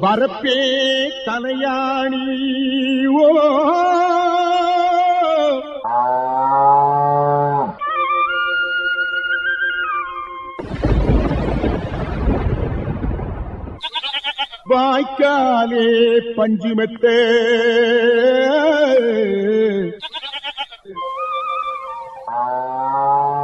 வரப்பே தலையாணி ஓ. வாய்க்காலே பஞ்சுமெத்தே. ஆம்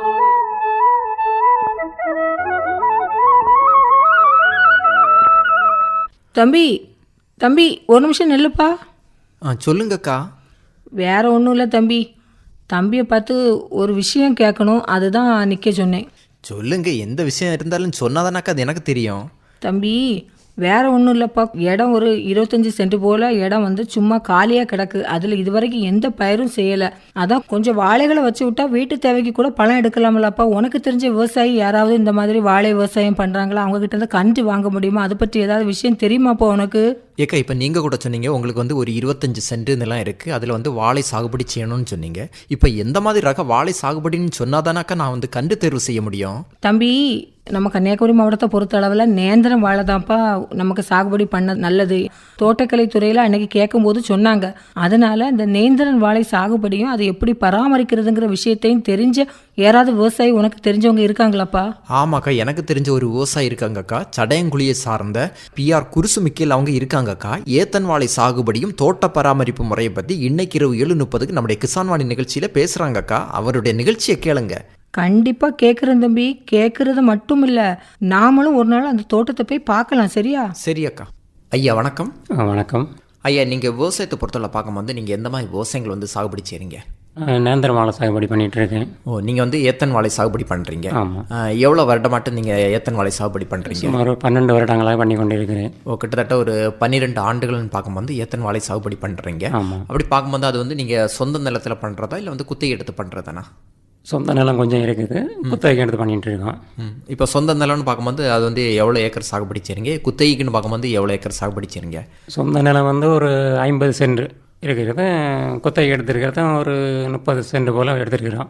தம்பி தம்பி ஒரு நிமிஷம் நில்லுப்பா. ஆ சொல்லுங்கக்கா. வேற ஒன்றும் இல்லை தம்பி. தம்பியை பார்த்து ஒரு விஷயம் கேட்கணும் அதுதான் நிற்க சொன்னேன். சொல்லுங்க எந்த விஷயம் இருந்தாலும் சொன்னாதானாக்கா அது எனக்கு தெரியும். தம்பி வேற ஒன்றும் இல்லைப்பா. இடம் ஒரு இருபத்தஞ்சி சென்ட் போல் இடம் வந்து சும்மா காலியாக கிடக்கு. அதில் இது வரைக்கும் எந்த பயிரும் செய்யலை. அதான் கொஞ்சம் வாழைகளை வச்சு விட்டா வீட்டு தேவைக்கு கூட பழம் எடுக்கலாம்லப்பா. உனக்கு தெரிஞ்ச விவசாயி யாராவது இந்த மாதிரி வாழை விவசாயம் பண்ணுறாங்களா அவங்க கிட்ட இருந்து கன்று வாங்க முடியுமா? அதை பற்றி ஏதாவது விஷயம் தெரியுமாப்பா உனக்கு? ஏக்கா இப்போ நீங்கள் கூட சொன்னீங்க உங்களுக்கு வந்து ஒரு இருபத்தஞ்சு சென்ட் இதெல்லாம் இருக்குது அதில் வந்து வாழை சாகுபடி செய்யணும்னு சொன்னீங்க. இப்போ எந்த மாதிரி ரக வாழை சாகுபடின்னு சொன்னாதானாக்கா நான் வந்து கண்டு தேர்வு செய்ய முடியும்? தம்பி நம்ம கன்னியாகுமரி மாவட்டத்தை பொறுத்த அளவில் நேந்திரம் வாழை தான்ப்பா நமக்கு சாகுபடி பண்ண நல்லது. தோட்டக்கலை துறையில் அன்னைக்கு கேட்கும்போது சொன்னாங்க. அதனால இந்த நேந்திரன் வாழை சாகுபடியும் அதை எப்படி பராமரிக்கிறதுங்கிற விஷயத்தையும் தெரிஞ்ச யாராவது விவசாயி உனக்கு தெரிஞ்சவங்க இருக்காங்களாப்பா? ஆமாக்கா எனக்கு தெரிஞ்ச ஒரு விவசாயி இருக்காங்கக்கா. சடையங்குழியை சார்ந்த பிஆர் குருசு மிக்கேல் அவங்க இருக்காங்கக்கா. ஏத்தன் வாழை சாகுபடியும் தோட்ட பராமரிப்பு முறையை பற்றி இன்னைக்கு இரவு ஏழு முப்பதுக்கு நம்முடைய கிசான் வாணி நிகழ்ச்சியில் பேசுகிறாங்கக்கா அவருடைய நிகழ்ச்சியை கேளுங்க. கண்டிப்பாக கேட்குறேன் தம்பி. கேட்குறது மட்டும் இல்லை நாமளும் ஒரு நாள் அந்த தோட்டத்தை போய் பார்க்கலாம் சரியா? சரி அக்கா ஐயா வணக்கம். வணக்கம். ஐயா நீங்கள் விவசாயத்தை பொறுத்தவரை பார்க்கும்போது நீங்கள் எந்த மாதிரி விவசாயங்கள் வந்து சாகுபடி செய்கிறீங்க நேந்திர வாழை சாகுபடி பண்ணிட்டு இருக்கேன் ஓ நீங்கள் வந்து ஏத்தன் வாழை சாகுபடி பண்ணுறீங்க ஆமாம் எவ்வளோ வருடமாட்டும் நீங்கள் ஏத்தன் வாழை சாகுபடி பண்ணுறீங்க சுமார் ஒரு பன்னெண்டு வருடங்களாக பண்ணி கொண்டு இருக்கிறேன் ஓ கிட்டத்தட்ட ஒரு பன்னிரெண்டு ஆண்டுகள்னு பார்க்கும்போது ஏத்தன் வாழை சாகுபடி பண்ணுறீங்க ஆமாம் அப்படி பார்க்கும்போது அது வந்து நீங்கள் சொந்த நிலத்தில் பண்ணுறதா இல்லை வந்து குத்தகை எடுத்து பண்ணுறதானா சொந்த நிலம் கொஞ்சம் இருக்குது. குத்தகைக்கு எடுத்து பண்ணிட்டு இருக்கோம் இப்போ சொந்த நிலம்னு பார்க்கும்போது அது வந்து எவ்வளோ ஏக்கர் சாகுபடி செய்றீங்க? குத்தகைக்குன்னு பார்க்கும்போது எவ்வளோ ஏக்கர் சாகுபடி செய்றீங்க? சொந்த நிலம் வந்து ஒரு ஐம்பது சென்ட். இருக்கிறது குத்தகை எடுத்திருக்கிறது ஒரு முப்பது சென்ட் போல் எடுத்திருக்கிறோம்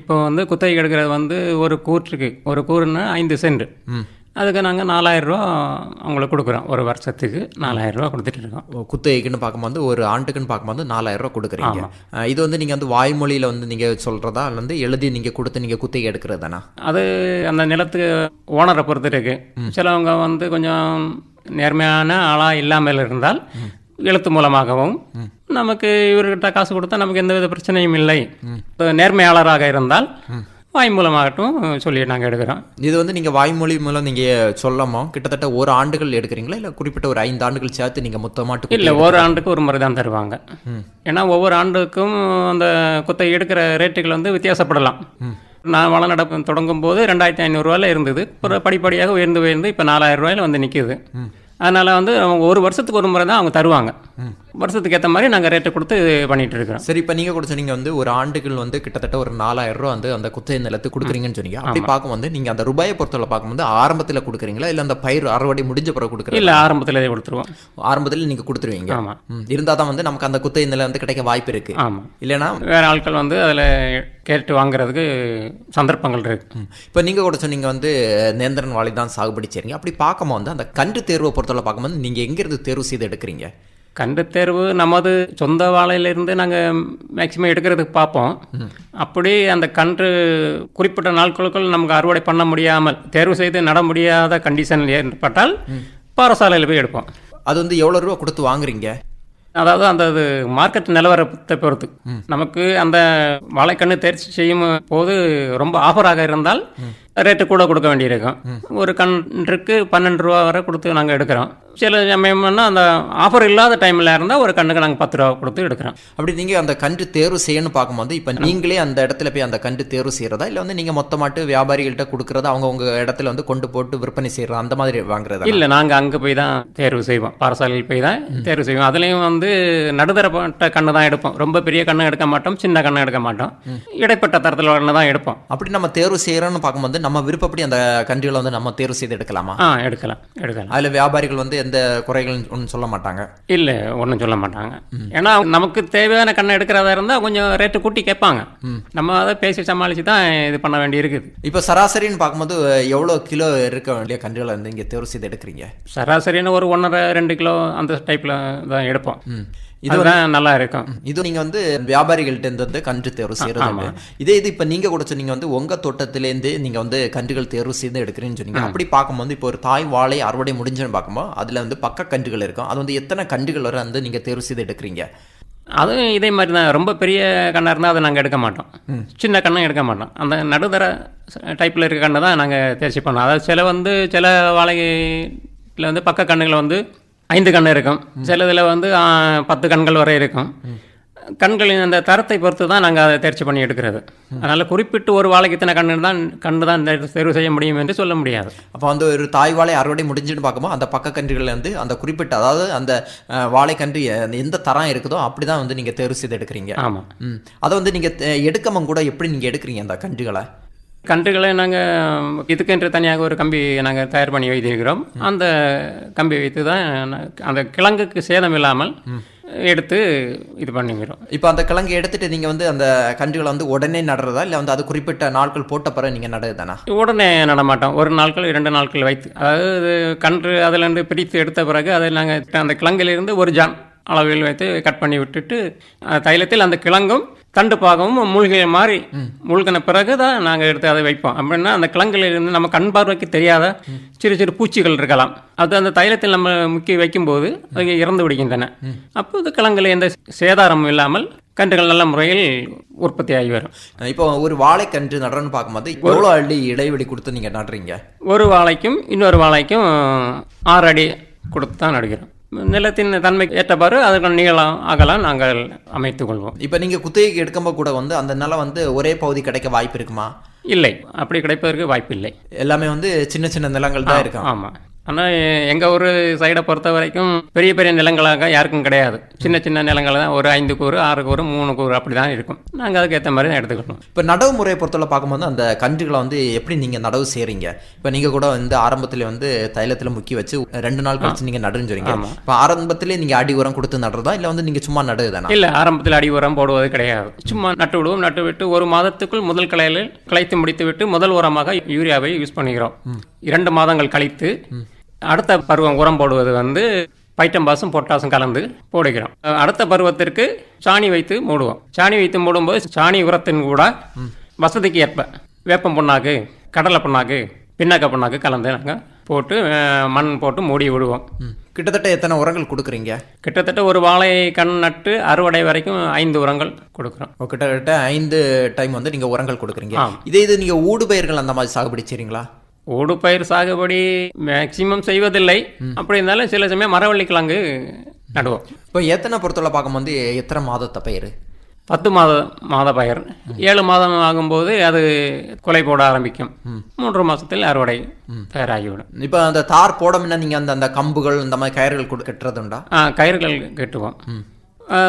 இப்போ வந்து குத்தகை எடுக்கிறது வந்து ஒரு கூற்றுக்கு ஒரு கூறுன்னா ஐந்து சென்ட். அதுக்கு நாங்கள் நாலாயிரரூவா அவங்களுக்கு கொடுக்குறோம். ஒரு வருஷத்துக்கு நாலாயிரரூவா கொடுத்துட்டு இருக்கோம். குத்தகைக்குன்னு பார்க்கும்போது ஒரு ஆண்டுக்குன்னு பார்க்கும்போது நாலாயிரம் ரூபா கொடுக்குறீங்க. இது வந்து நீங்கள் வந்து வாய்மொழியில் வந்து நீங்கள் சொல்கிறதா இல்லை வந்து எழுதி நீங்கள் கொடுத்து நீங்கள் குத்தகை எடுக்கிறதானா அது அந்த நிலத்துக்கு ஓனரை பொறுத்து இருக்கு. சிலவங்க வந்து கொஞ்சம் நேர்மையான ஆளாக இல்லாமல் இருந்தால் எழுத்து மூலமாகவும் நமக்கு இவர்கிட்ட காசு கொடுத்தா நமக்கு எந்தவித பிரச்சனையும் இல்லை. நேர்மையாளராக இருந்தால் வாய் மூலமாகட்டும் சொல்லி நாங்கள் எடுக்கிறோம். இது வந்து நீங்கள் வாய்மொழி மூலம் நீங்கள் சொல்லாமா கிட்டத்தட்ட ஒரு ஆண்டுகள் எடுக்கிறீங்களா? இல்லை குறிப்பிட்ட ஒரு ஐந்து ஆண்டுகள் சேர்த்து நீங்கள் மொத்தமாட்டு இல்லை ஒரு ஆண்டுக்கு ஒரு முறை தான் தருவாங்க ஏன்னா ஒவ்வொரு ஆண்டுக்கும் அந்த குத்தகை எடுக்கிற ரேட்டுகள் வந்து வித்தியாசப்படலாம். நான் வளநடப்பு தொடங்கும் போது ரெண்டாயிரத்தி ஐநூறுரூவாயில் இருந்தது. ஒரு படிப்படியாக உயர்ந்து உயர்ந்து இப்போ நாலாயிரம் ரூபாயில வந்து நிற்கிது அதனால் வந்து அவங்க ஒரு வருஷத்துக்கு ஒரு முறை தான் அவங்க தருவாங்க. வருஷத்துக்கு ஏற்ற மாதிரி நாங்கள் ரேட்டு கொடுத்து பண்ணிட்டு இருக்கிறோம். சரி இப்போ நீங்கள் கூட சொன்னீங்க வந்து ஒரு ஆண்டுகள் வந்து கிட்டத்தட்ட ஒரு நாலாயிரம் ரூபா வந்து அந்த குத்தகை நிலத்துக்கு கொடுக்குறீங்கன்னு சொன்னீங்க. அப்படி பார்க்கும்போது நீங்கள் அந்த ரூபாயை பொறுத்தவரை பார்க்கும்போது ஆரம்பத்தில் கொடுக்குறீங்களா? இல்லை அந்த பயிர் அறுவடை முடிஞ்ச பிறகு கொடுக்குறீங்க இல்லை ஆரம்பத்திலே கொடுத்துருவோம். ஆரம்பத்தில் நீங்கள் கொடுத்துருவீங்க. ஆமாம் இருந்தால் தான் வந்து நமக்கு அந்த குத்தகை நிலம் வந்து கிடைக்க வாய்ப்பு இருக்கு. ஆமாம் இல்லைன்னா வேறு ஆட்கள் வந்து அதில் கேட்டு வாங்குறதுக்கு சந்தர்ப்பங்கள் இருக்கு. இப்போ நீங்கள் கூட சொன்னீங்க வந்து நேந்திரன் வாழை தான் சாகுபடி செய்றீங்க. அப்படி பார்க்கும்போது வந்து அந்த கன்று தேர்வை பொறுத்தவரை பார்க்கும்போது நீங்கள் எங்கேருந்து தேர்வு செய்து எடுக்கிறீங்க? கண்டு தேர்வு நமது சொந்த வாழையிலிருந்து நாங்கள் மேக்சிமம் எடுக்கிறதுக்கு பார்ப்போம். அப்படி அந்த கன்று குறிப்பிட்ட நாட்களுக்குள் நமக்கு அறுவடை பண்ண முடியாமல் தேர்வு செய்து நட முடியாத கண்டிஷன் ஏற்பட்டால் பாரசாலையில் போய் எடுப்போம். அது வந்து எவ்வளோ ரூபா கொடுத்து வாங்குறீங்க? அதாவது அந்த இது மார்க்கெட் நிலவரத்தை பொறுத்து. நமக்கு அந்த வாழைக்கண்ணு தேர்ச்சி செய்யும் போது ரொம்ப ஆஃபராக இருந்தால் ரேட்டு கூட கொடுக்க வேண்டியிருக்கும். ஒரு கன்றுக்கு பன்னெண்டு ரூபா வரை கொடுத்து நாங்கள் எடுக்கிறோம். சில சமயம்னா அந்த ஆஃபர் இல்லாத டைமில் இருந்தால் ஒரு கண்ணுக்கு நாங்கள் பத்து ரூபா கொடுத்து எடுக்கிறோம். அப்படி நீங்கள் அந்த கன்று தேர்வு செய்யணும்னு பார்க்கும்போது இப்போ நீங்களே அந்த இடத்துல போய் அந்த கன்று தேர்வு செய்கிறதா இல்லை வந்து நீங்கள் மொத்தமாட்டு வியாபாரிகள்கிட்ட கொடுக்குறதா அவங்க உங்கள் இடத்துல வந்து கொண்டு போட்டு விற்பனை செய்கிறதா அந்த மாதிரி வாங்குறதா? இல்லை நாங்கள் அங்கே போய் தான் தேர்வு செய்வோம். பாரசாலையில் போய் தான் தேர்வு செய்வோம். அதுலேயும் வந்து நடுத்தரப்பட்ட கண்ணு தான் எடுப்போம். ரொம்ப பெரிய கண்ணு எடுக்க மாட்டோம் சின்ன கண்ணு எடுக்க மாட்டோம். இடைப்பட்ட தரத்தில் கண்ணு தான் எடுப்போம். அப்படி நம்ம தேர்வு செய்கிறோன்னு பார்க்கும்போது நம்ம விருப்பப்படி அந்த கன்றுகளை வந்து நம்ம தேர்வு செய்து எடுக்கலாமா? ஆ எடுக்கலாம் எடுக்கலாம். அதில் வியாபாரிகள் வந்து எந்த குறைகள் ஒன்றும் சொல்ல மாட்டாங்க? இல்லை ஒன்றும் சொல்ல மாட்டாங்க. ஏன்னா நமக்கு தேவையான கண்ணை எடுக்கிறதா இருந்தால் கொஞ்சம் ரேட்டு கூட்டி கேட்பாங்க. நம்ம அதை பேசி சமாளித்து தான் இது பண்ண வேண்டி இருக்குது இப்போ சராசரின்னு பார்க்கும்போது எவ்வளோ கிலோ இருக்க வேண்டிய கன்றுகளை வந்து இங்கே தேர்வு செய்து எடுக்கிறீங்க? சராசரின்னு ஒரு ஒன்றரை ரெண்டு கிலோ அந்த டைப்பில் தான் எடுப்போம். இதுதான் நல்லா இருக்கும் இது நீங்க வந்து வியாபாரிகள்ட்ட இருந்து வந்து கன்று தேர்வு செய்யறது இதே இது இப்ப நீங்க கூட சொன்னீங்க வந்து உங்க தோட்டத்திலேருந்து நீங்க வந்து கன்றுகள் தேர்வு செய்து எடுக்கிறீங்கன்னு சொன்னீங்க. அப்படி பார்க்கும்போது இப்போ ஒரு தாய் வாழை அறுவடை முடிஞ்சுன்னு பார்க்கும்போது அதுல வந்து பக்க கன்றுகள் இருக்கும். அது வந்து எத்தனை கன்றுகள் வரை வந்து நீங்க தேர்வு செய்து எடுக்கிறீங்க? அதுவும் இதே மாதிரி தான். ரொம்ப பெரிய கண்ணாக இருந்தால் அதை நாங்கள் எடுக்க மாட்டோம். சின்ன கண்ணும் எடுக்க மாட்டோம். அந்த நடுத்தர டைப்பில் இருக்க கண்ணை தான் நாங்கள் தேர்ச்சி பண்ணோம் அதாவது சில வந்து சில வாழையில் வந்து பக்க கண்ணுகள் வந்து ஐந்து கண் இருக்கும். சில இதில் வந்து பத்து கண்கள் வரை இருக்கும். கண்களின் அந்த தரத்தை பொறுத்து தான் நாங்கள் அதை தேர்ச்சி பண்ணி எடுக்கிறது. அதனால் குறிப்பிட்டு ஒரு வாழைக்கு இத்தனை கண்ணு தான் கண்டு தான் தேர்வு தேர்வு செய்ய முடியும் என்று சொல்ல முடியாது. அப்போ வந்து ஒரு தாய் வாழை அறுவடை முடிஞ்சுன்னு பார்க்கும்போது அந்த பக்க கன்றுகள் வந்து அந்த குறிப்பிட்ட அதாவது அந்த அஹ், வாழைக்கன்று எ- எந்த தரம் இருக்குதோ அப்படிதான் வந்து நீங்க தேர்வு செய்து எடுக்கிறீங்க. ஆமாம் அதை வந்து நீங்க அஹ், எடுக்காம கூட எப்படி நீங்க எடுக்கிறீங்க அந்த கன்றுகளை? கன்றுகளை நாங்கள் இதுக்கென்று தனியாக ஒரு கம்பி நாங்கள் தயார் பண்ணி வைத்திருக்கிறோம். அந்த கம்பி வைத்து தான் அந்த கிழங்குக்கு சேதம் இல்லாமல் எடுத்து இது பண்ணிக்கிறோம். இப்போ அந்த கிழங்கு எடுத்துட்டு நீங்க வந்து அந்த கன்றுகளை வந்து உடனே நடுறதா? இல்லை வந்து அது குறிப்பிட்ட நாட்கள் போட்ட பிறகு நீங்க நடுறதானா உடனே நடமாட்டோம். ஒரு நாட்கள் இரண்டு நாட்கள் வைத்து. அதாவது கன்று அதிலிருந்து பிரித்து எடுத்த பிறகு அதை நாங்கள் அந்த கிழங்கிலிருந்து ஒரு ஜான் அளவில் வைத்து கட் பண்ணி விட்டுட்டு தைலத்தில் அந்த கிழங்கும் தண்டு பாகமும் மூழ்கிய மாதிரி மூழ்கின பிறகு தான் நாங்கள் எடுத்து அதை வைப்போம். அப்படின்னா அந்த கிழங்குல இருந்து நம்ம கண் பார்வைக்கு தெரியாத சிறு சிறு பூச்சிகள் இருக்கலாம். அது அந்த தைலத்தில் நம்ம முக்கி வைக்கும்போது அது இறந்து விடுகின்றன. அப்போது கிழங்குல எந்த சேதாரமும் இல்லாமல் கன்றுகள் நல்ல முறையில் உற்பத்தி ஆகி வரும். இப்போ ஒரு வாழைக்கன்று நடுறன்னு பார்க்கும்போது எவ்வளோ அள்ளி இடைவெளி கொடுத்து நீங்க நடுறீங்க? ஒரு வாழைக்கும் இன்னொரு வாழைக்கும் ஆறு அடி கொடுத்து தான் நடுகிறோம். நிலத்தின் தன்மை ஏற்றவாறு அதற்கு நீளம் அகலம் நாங்கள் அமைத்துக் கொள்வோம். இப்போ நீங்க குத்தகைக்கு எடுக்கும்போது கூட வந்து அந்த நிலம் வந்து ஒரே பகுதி கிடைக்க வாய்ப்பு இருக்குமா? இல்லை. அப்படி கிடைப்பதற்கு வாய்ப்பு இல்லை எல்லாமே வந்து சின்ன சின்ன நிலங்கள் தான் இருக்கும் ஆமாம் ஆனால் எங்கள் ஊர் சைடை பொறுத்த வரைக்கும் பெரிய பெரிய நிலங்களாக யாருக்கும் கிடையாது. சின்ன சின்ன நிலங்கள் தான் ஒரு ஐந்து கூறு ஆறு கூறு மூணு கூறு அப்படி தான் இருக்கும். நாங்கள் அதுக்கு ஏற்ற மாதிரி தான் எடுத்துக்கணும். இப்போ நடவு முறையை பொறுத்தவரை பார்க்கும்போது அந்த கன்றுகளை வந்து எப்படி நீங்க நடவு செய்றீங்க? இப்போ நீங்க கூட வந்து ஆரம்பத்துல வந்து தைலத்துல முக்கி வச்சு ரெண்டு நாள் கழிச்சு நீங்க நடுன்னு சொல்றீங்க. ஆமா. இப்போ ஆரம்பத்திலே நீங்க அடி உரம் கொடுத்து நடுறதா? இல்லை வந்து நீங்க சும்மா நடுதானா இல்லை ஆரம்பத்தில் அடி உரம் போடுவது கிடையாது. சும்மா நட்டு விடுவோம் நட்டு விட்டு ஒரு மாதத்துக்குள் முதல் கிளையில் கிளைத்து முடித்து விட்டு முதல் உரமாக யூரியாவை யூஸ் பண்ணுகிறோம் இரண்டு மாதங்கள் கழித்து அடுத்த பருவம் உரம் போடுவது வந்து பைட்டம்பாசும் பொட்டாசும் கலந்து போடுகிறோம். அடுத்த பருவத்திற்கு சாணி வைத்து மூடுவோம். சாணி வைத்து மூடும்போது சாணி உரத்தின் கூட வசதிக்கு ஏற்ப வேப்பம் புண்ணாக்கு கடலை புண்ணாக்கு பின்னாக்க புண்ணாக்கு கலந்து நாங்கள் போட்டு மண் போட்டு மூடி விடுவோம். கிட்டத்தட்ட எத்தனை உரங்கள் கொடுக்குறீங்க? கிட்டத்தட்ட ஒரு வாழை கண் நட்டு அறுவடை வரைக்கும் ஐந்து உரங்கள் கொடுக்குறோம். கிட்டத்தட்ட ஐந்து டைம் வந்து நீங்க உரங்கள் கொடுக்குறீங்க. இதே இது நீங்க ஊடு பயிர்கள் அந்த மாதிரி சாகுபடி செய்றீங்களா? ஓடு பயிர் சாகுபடி மேக்சிமம் செய்வதில்லை. அப்படி இருந்தாலும் சில சமயம் மரவள்ளி கிழங்கு நடுவோம். இப்போ எத்தனை பொறுத்தவரை பார்க்கும்போது எத்தனை மாதத்தை பயிர்? பத்து மாத மாத பயிர். ஏழு மாதம் ஆகும்போது அது கொலை போட ஆரம்பிக்கும். மூன்று மாசத்தில் அறுவடை தயாராகிவிடும். இப்போ அந்த தார் போட முன்ன நீங்க அந்த அந்த கம்புகள் இந்த மாதிரி கயிறுகள் கொடு கட்டுறதுண்டா? கயிறுகள் கட்டுவோம்.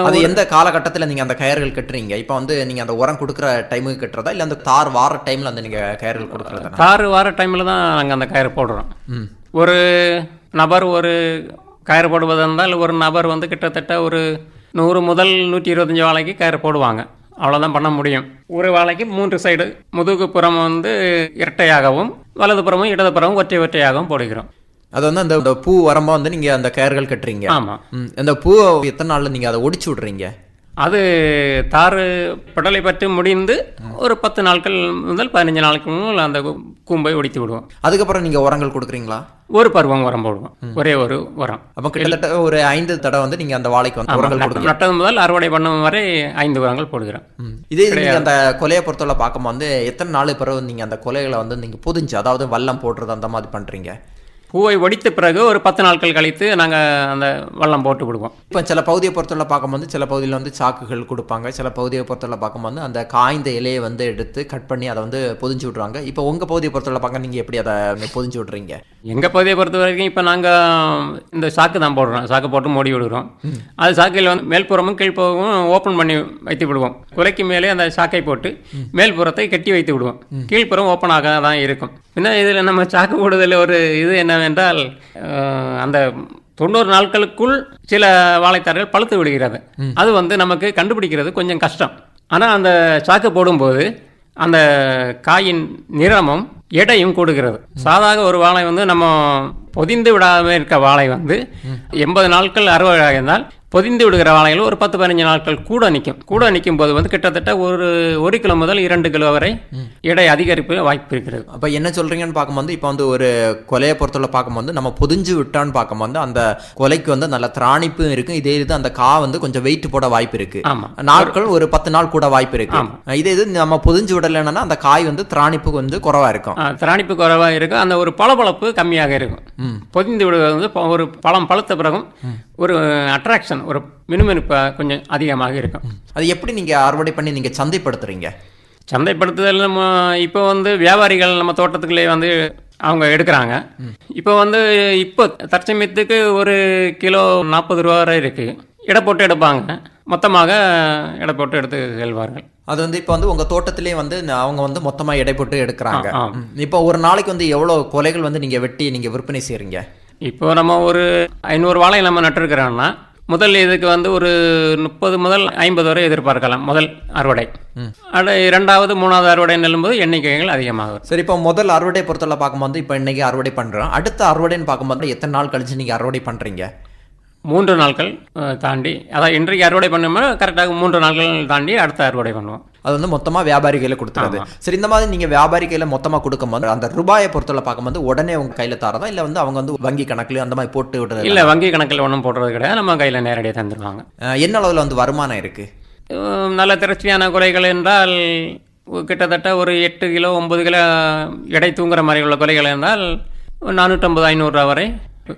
அது எந்த காலகட்டத்தில் நீங்க அந்த கயிறுகள் கட்டுறீங்க? இப்போ வந்து நீங்க அந்த உரம் கொடுக்குற டைமுக்கு கட்டுறதா? இல்லை அந்த தார் வார டைம்ல அந்த நீங்க கயிறுகள் கொடுக்குறதா? தாறு வார டைமில் தான் நாங்கள் அந்த கயிறு போடுறோம். ஒரு நபர் ஒரு கயிறு போடுவது இருந்தால் ஒரு நபர் வந்து கிட்டத்தட்ட ஒரு நூறு முதல் நூற்றி இருபத்தஞ்சி வாழைக்கு கயிறு போடுவாங்க. அவ்வளோதான் பண்ண முடியும். ஒரு வாழைக்கு மூன்று சைடு முதுகு புறம் வந்து இரட்டையாகவும் வலது புறமும் இடது புறமும் ஒற்றை ஒற்றையாகவும் போடுகிறோம். அது வந்து அந்த பூ வரம்பா வந்து நீங்க அந்த கயிறுகள் கட்டுறீங்க. ஆமாம் ம், அந்த பூ எத்தனை நாள்ல நீங்க அதை ஒடிச்சு விடுறீங்க? அது தாறு படலை பற்றி முடிந்து ஒரு பத்து நாட்கள் முதல் பதினஞ்சு நாட்கள் அந்த கூம்பை ஒடித்து விடுவோம். அதுக்கப்புறம் நீங்கள் உரங்கள் கொடுக்குறீங்களா? ஒரு பருவம் உரம் போடுவோம். ஒரே ஒரு உரம். அப்போ கிட்டத்தட்ட ஒரு ஐந்து தடவை வந்து நீங்கள் அந்த வாழைக்கு வந்து உரங்கள் கொடுக்குறீங்க. நட்டது முதல் அறுவடை பண்ணும் வரை ஐந்து உரங்கள் போடுகிறோம். இதே நீங்கள் அந்த கொலையை பொறுத்தவரை பார்க்கும்போது வந்து எத்தனை நாள் பிறகு நீங்கள் அந்த கொலைகளை வந்து நீங்கள் புதிஞ்சு அதாவது வல்லம் போடுறது அந்த மாதிரி பண்ணுறீங்க பூவை ஒடித்த பிறகு ஒரு பத்து நாட்கள் கழித்து நாங்கள் அந்த வல்லம் போட்டு விடுவோம் இப்போ சில பகுதியை பொறுத்தவரை பார்க்கும்போது சில பகுதியில் வந்து சாக்குகள் கொடுப்பாங்க. சில பகுதியை பொறுத்தவரை பார்க்கும்போது அந்த காய்ந்த இலையை வந்து எடுத்து கட் பண்ணி அதை வந்து பொதிஞ்சு விட்றாங்க. இப்போ உங்கள் பகுதியை பொறுத்தவரை பார்க்க நீங்கள் எப்படி அதை பொதிஞ்சு விட்றீங்க? எங்கள் பகுதியை பொறுத்த வரைக்கும் இப்போ நாங்கள் இந்த சாக்கு தான் போடுறோம். சாக்கு போட்டு மூடி விடுறோம். அது சாக்கில் வந்து மேல்புறமும் கீழ்ப்புறமும் ஓப்பன் பண்ணி வைத்து விடுவோம். குலைக்கு மேலே அந்த சாக்கை போட்டு மேல்புறத்தை கட்டி வைத்து விடுவோம். கீழ்ப்புறம் ஓப்பனாக தான் இருக்கும். பின்ன இதில் நம்ம சாக்கு போடுதல் ஒரு இது என்னவென்றால் அந்த தொண்ணூறு நாட்களுக்குள் சில வாழைத்தார்கள் பழுத்து விடுகிறது. அது வந்து நமக்கு கண்டுபிடிக்கிறது கொஞ்சம் கஷ்டம். ஆனால் அந்த சாக்கு போடும்போது அந்த காயின் நிறமும் எடையும் கூடுகிறது. சாதாக ஒரு வாழை வந்து நம்ம பொதிந்து விடாமல் இருக்க வாழை வந்து எண்பது நாட்கள் அறுவடை இருந்தால் பொதிந்து விடுகிற வாழைகள் ஒரு பத்து பதினஞ்சு நாட்கள் கூட நிற்கும் கூட நிற்கும் போது வந்து கிட்டத்தட்ட ஒரு ஒரு கிலோ முதல் இரண்டு கிலோ வரை எடை அதிகரிப்பு வாய்ப்பு இருக்கிறது. அப்போ என்ன சொல்கிறீங்கன்னு பார்க்கும்போது இப்போ வந்து ஒரு கொலையை பொறுத்தவரை பார்க்கும்போது நம்ம பொதிஞ்சு விட்டான்னு பார்க்கும்போது அந்த கொலைக்கு வந்து நல்ல திராணிப்பும் இருக்கும் இதே இது அந்த கா வந்து கொஞ்சம் வெயிட் போட வாய்ப்பு இருக்கு. ஆமா. நாட்கள் ஒரு பத்து நாள் கூட வாய்ப்பு இருக்கு. இதே இது நம்ம பொதிஞ்சு விடலைன்னா அந்த காய் வந்து திராணிப்பு வந்து குறவா இருக்கும். திராணிப்பு குறைவாக இருக்கும். அந்த ஒரு பளபளப்பு கம்மியாக இருக்கும். பொதிந்து விடுவது வந்து ஒரு பழம் பழுத்த பிறகும் ஒரு அட்ராக்ஷன் ஒரு மினுமினுப்பு கொஞ்சம் அதிகமாக இருக்கும். அது எப்படி நீங்க அறுவடை பண்ணி நீங்க சந்தைப்படுத்துறீங்க? சந்தைப்படுத்துதல் நம்ம இப்போ வந்து வியாபாரிகள் நம்ம தோட்டத்துக்குள்ளே வந்து அவங்க எடுக்கிறாங்க. இப்போ வந்து இப்போ தற்சமயத்துக்கு ஒரு கிலோ நாற்பது ரூபா வரை இருக்கு. எடை போட்டு எடுப்பாங்க. மொத்தமாக எடை போட்டு எடுத்து செல்வார்கள். அது வந்து இப்போ வந்து உங்க தோட்டத்திலே வந்து அவங்க வந்து மொத்தமா எடை போட்டு எடுக்கிறாங்க. இப்போ ஒரு நாளைக்கு வந்து எவ்வளவு கொலைகள் வந்து நீங்க வெட்டி நீங்க விற்பனை செய்றீங்க? இப்போ நம்ம ஒரு ஐநூறு வாழை நம்ம நட்டுருக்கிறோம்னா முதல் இதுக்கு வந்து ஒரு முப்பது முதல் ஐம்பது வரை எதிர்பார்க்கலாம் முதல் அறுவடை. அட இரண்டாவது மூணாவது அறுவடை நெல்லும்போது எண்ணிக்கைகள் அதிகமாகும் சரி இப்போ முதல் அறுவடை பொறுத்தவரை பார்க்கும்போது இப்போ இன்னைக்கு அறுவடை பண்றோம். அடுத்த அறுவடைன்னு பார்க்கும்போது எத்தனை நாள் கழிச்சு நீங்க அறுவடை பண்றீங்க? மூன்று நாட்கள் தாண்டி அதான் இன்றைக்கு அறுவடை பண்ணோம்னா கரெக்டாக மூன்று நாட்கள் தாண்டி அடுத்த அறுவடை பண்ணுவோம். அது வந்து மொத்தமா வியாபாரி கையில கொடுத்துறது. சரி இந்த மாதிரி நீங்க வியாபாரி கையில மொத்தமா கொடுக்கும்போது அந்த ரூபாயை பொறுத்தவரை பார்க்கும்போது உடனே உங்க கையில தரதா? இல்ல வந்து அவங்க வந்து வங்கி கணக்குல அந்த மாதிரி போட்டு விடுறது? இல்லை வங்கி கணக்கில் ஒன்றும் போடுறது கிடையாது. நம்ம கையில் நேரடியாக தந்துடுவாங்க என்ன அளவுல வந்து வருமானம் இருக்கு? அஹ், நல்ல திரட்சியான குறைகள் என்றால் கிட்டத்தட்ட ஒரு எட்டு கிலோ ஒன்பது கிலோ எடை தூங்குற மாதிரி உள்ள குறைகள் என்றால் ஒரு நானூற்றம்பது ஐநூறுரூவா வரை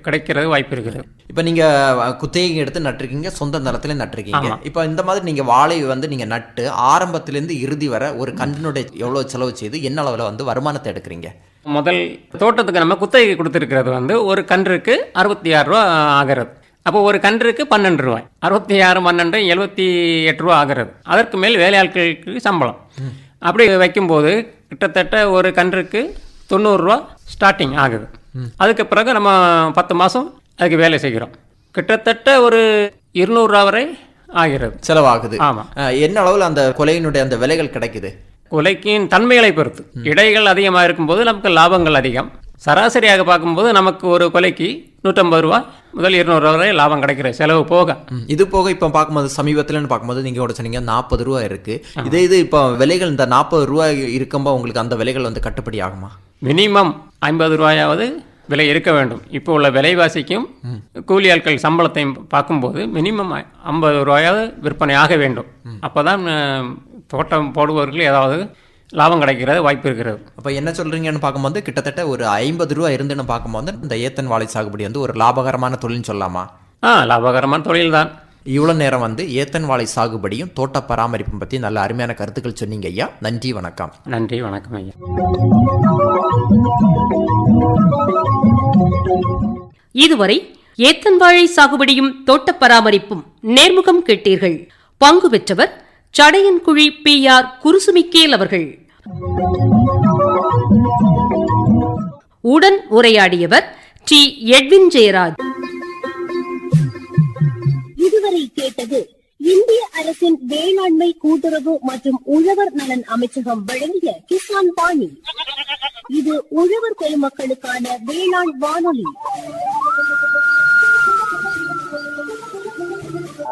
கிடைக்கிறது வாய்ப்பு இருக்கிறது இப்போ நீங்க அஹ், குத்தகை எடுத்து நட்டிருக்கீங்க சொந்த நிலத்துல நட்டிருக்கீங்க. இப்போ இந்த மாதிரி நீங்க வாழை வந்து நீங்க நட்டு ஆரம்பத்திலேருந்து இறுதி வரை ஒரு கன்றினுடைய எவ்வளவு செலவு செய்து என்ன அளவுல வந்து வருமானத்தை எடுக்கிறீங்க? முதல் தோட்டத்துக்கு நம்ம குத்தகை கொடுத்துருக்கிறது வந்து ஒரு கன்றுக்கு அறுபத்தி ஆறு ரூபா ஆகிறது. அப்போ ஒரு கன்றுக்கு பன்னெண்டு ரூபாய். அறுபத்தி ஆறு பன்னெண்டு எழுபத்தி எட்டு ரூபா ஆகிறது. அதற்கு மேல் வேலையாட்களுக்கு சம்பளம். அப்படி வைக்கும்போது கிட்டத்தட்ட ஒரு கன்றுக்கு தொண்ணூறுரூவா ஸ்டார்டிங் ஆகுது. அதுக்கு பிறகு நம்ம பத்து மாதம் அதுக்கு வேலை செய்கிறோம். கிட்டத்தட்ட ஒரு இருநூறுரூவா வரை ஆகிறது. செலவாகுது. ஆமாம் என்ன அளவுல அந்த கொலையினுடைய அந்த விலைகள் கிடைக்குது? கொலைக்கின் தன்மைகளை பொறுத்து. இடைகள் அதிகமாக இருக்கும்போது நமக்கு லாபங்கள் அதிகம். சராசரியாக பார்க்கும்போது நமக்கு ஒரு கொலைக்கு நூற்றம்பது ரூபா முதல் இருநூறு வரை லாபம் கிடைக்கிற செலவு போக. இது போக இப்போ பார்க்கும்போது சமீபத்தில்னு பார்க்கும்போது நீங்க கூட சொன்னீங்க நாற்பது ரூபா இருக்கு. இதே இது இப்போ விலைகள் இந்த நாற்பது ரூபா இருக்கும்போது உங்களுக்கு அந்த விலைகள் வந்து கட்டுப்படி ஆகுமா? மினிமம் ஐம்பது ரூபாயாவது விலை இருக்க வேண்டும். இப்போ உள்ள விலைவாசிக்கும் கூலி ஆட்கள் சம்பளத்தையும் பார்க்கும்போது மினிமம் ஐம்பது ரூபாயாவது விற்பனை ஆக வேண்டும். அப்போதான் அஹ், தோட்டம் போடுபவர்கள் ஏதாவது லாபம் கிடைக்கிறது வாய்ப்பு இருக்கிறது. அப்போ என்ன சொல்றீங்கன்னு பார்க்கும்போது கிட்டத்தட்ட ஒரு ஐம்பது ரூபா இருந்துன்னு பார்க்கும்போது இந்த ஏத்தன் வாழை சாகுபடி வந்து ஒரு லாபகரமான தொழில்னு சொல்லலாமா? ஆ லாபகரமான தொழில் தான் இவ்வளோ நேரம் வந்து ஏத்தன் வாழை சாகுபடியும் தோட்ட பராமரிப்பும் பற்றி நல்ல அருமையான கருத்துக்கள் சொன்னீங்க ஐயா. நன்றி வணக்கம். நன்றி வணக்கம் ஐயா. இதுவரை ஏத்தன்வாழை சாகுபடியும் தோட்ட பராமரிப்பும் நேர்முகம் கேட்டீர்கள். பங்கு பெற்றவர் சடையன்குழி பி ஆர் குருசுமிக்கேல் அவர்கள். உடன் உரையாடியவர் டி எட்வின் ஜெயராஜ். இதுவரை கேட்டது இந்திய அரசின் வேளாண்மை கூட்டுறவு மற்றும் உழவர் நலன் அமைச்சகம் வழங்கிய கிசான் பாணி. இது உழவர் பெருமக்களுக்கான வேளாண் வானொலி.